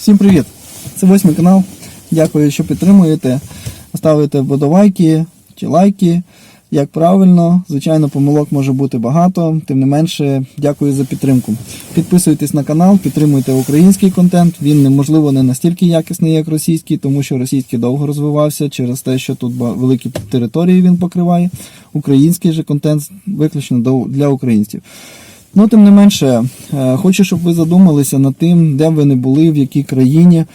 Всім привіт! Це восьмий канал. Дякую, що підтримуєте. Ставите вподобайки чи лайки. Як правильно, звичайно, помилок може бути багато. Тим не менше, дякую за підтримку. Підписуйтесь на канал, підтримуйте український контент. Він неможливо не настільки якісний, як російський, тому що російський довго розвивався через те, що тут великі території він покриває. Український же контент виключно для українців. Ну, тим не менше, е, хочу, щоб ви задумалися над тим, де ви не були, в якій країні, е,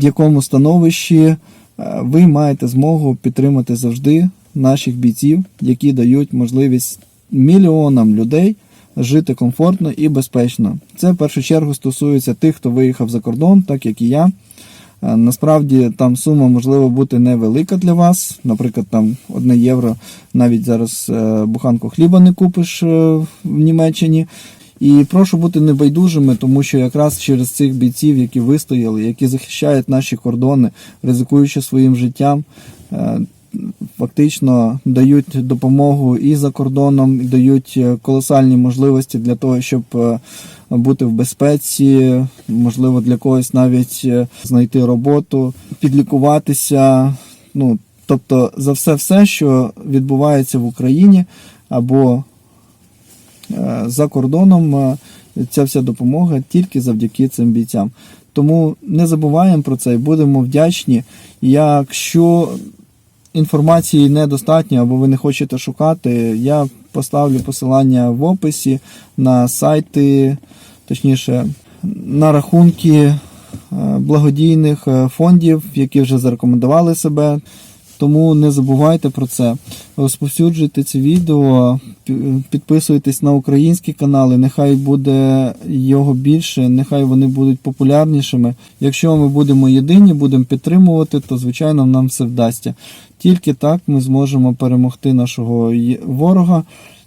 в якому становищі е, ви маєте змогу підтримати завжди наших бійців, які дають можливість мільйонам людей жити комфортно і безпечно. Це в першу чергу стосується тих, хто виїхав за кордон, так як і я. Е, Насправді там сума можливо бути невелика для вас. Наприклад, там 1 євро навіть зараз е, буханку хліба не купиш е, в Німеччині. І прошу бути небайдужими, тому що якраз через цих бійців, які вистояли, які захищають наші кордони, ризикуючи своїм життям, фактично дають допомогу і за кордоном, і дають е, колосальні можливості для того, щоб е, бути в безпеці, можливо, для когось навіть е, знайти роботу, підлікуватися. Ну, тобто за все, все, що відбувається в Україні або за кордоном, ця вся допомога тільки завдяки цим бійцям. Тому не забуваємо про це і будемо вдячні. Якщо інформації недостатньо або ви не хочете шукати, я поставлю посилання в описі на сайти, точніше, на рахунки е, благодійних е, фондів, які вже зарекомендували себе. Тому не забувайте про це. Розповсюджуйте це відео, підписуйтесь на українські канали, нехай буде його більше, нехай вони будуть популярнішими. Якщо ми будемо єдині, будемо підтримувати, то звичайно нам все вдасться. Тільки так ми зможемо перемогти нашого ворога,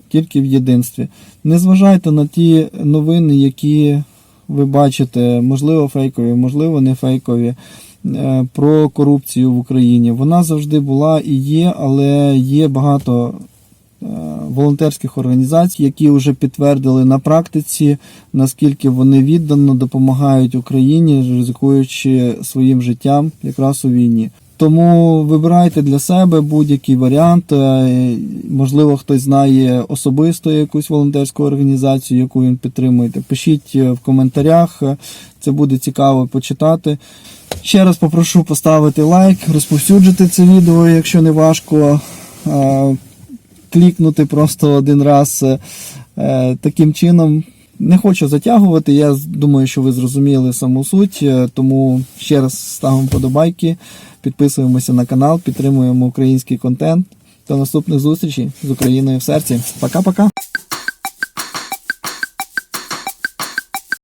тільки в єдинстві. Не зважайте на ті новини, які ви бачите, можливо, фейкові, можливо, не фейкові. е, Про корупцію в Україні. Вона завжди була і є, але є багато волонтерських організацій, які вже підтвердили на практиці, наскільки вони віддано допомагають Україні, ризикуючи своїм життям якраз у війні. Тому вибирайте для себе будь-який варіант. Е, Можливо, хтось знає особисто якусь волонтерську організацію, яку він підтримує. Пишіть е, в коментарях. е, Це буде цікаво почитати. Ще раз попрошу поставити лайк, розповсюджити це відео, якщо не важко. Клікнути просто один раз е, е, таким чином. Не хочу затягувати. Я думаю, що ви зрозуміли саму суть. е, Тому ще раз ставимо подобайки, підписуємося на канал, підтримуємо український контент. До наступних зустрічей з Україною в серці. Пока-пока.